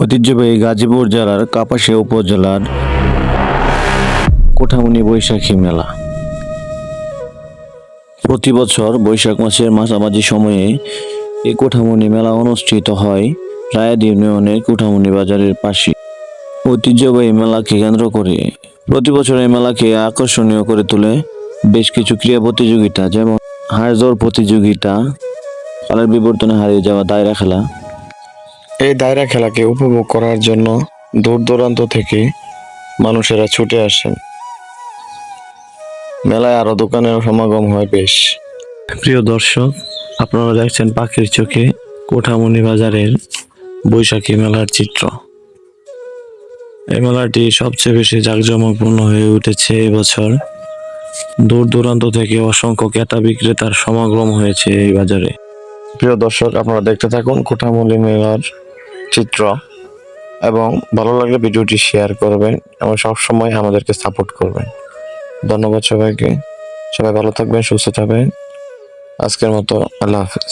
ঐতিহ্যবাহী গাজীপুর জেলার কাপাসিয়া উপজেলার কোঠামুনি বৈশাখী মেলা। প্রতি বছর বৈশাখ মাসের মাঝামাঝি সময়ে এই কোঠামুনি মেলা অনুষ্ঠিত হয় রায়াদ ইউনিয়নের কোঠামুনি বাজারের পাশে। ঐতিহ্যবাহী মেলাকে কেন্দ্র করে প্রতি বছর এই মেলাকে আকর্ষণীয় করে তোলে বেশ কিছু ক্রীড়া প্রতিযোগিতা, যেমন হাড় প্রতিযোগিতা কালের বিবর্তনে হারিয়ে যাওয়া দায়রা খেলা এই দায়রা খেলাকে উপভোগ করার জন্য দূর দূরান্ত থেকে মানুষেরা ছুটে আসেন। মেলায় আরও দোকানের সমাগম হয় বেশ। প্রিয় দর্শক আপনারা দেখছেন পাখির চোখে কোঠামণি বাজারের বৈশাখী মেলার চিত্র। এই মেলাটি সবচেয়ে বেশি জাঁকজমকপূর্ণ হয়ে উঠেছে এবছর দূর দূরান্ত থেকে অসংখ্য ক্রেতা বিক্রেতার সমাগম হয়েছে এই বাজারে। প্রিয় দর্শক আপনারা দেখতে থাকুন কোঠামুলি মেলার চিত্র এবং ভালো লাগলে ভিডিওটি শেয়ার করবেন এবং সবসময় আমাদেরকে সাপোর্ট করবেন। ধন্যবাদ সবাইকে। সবাই ভালো থাকবেন, সুস্থ থাকবেন। আজকের মতো আল্লাহ হাফিজ।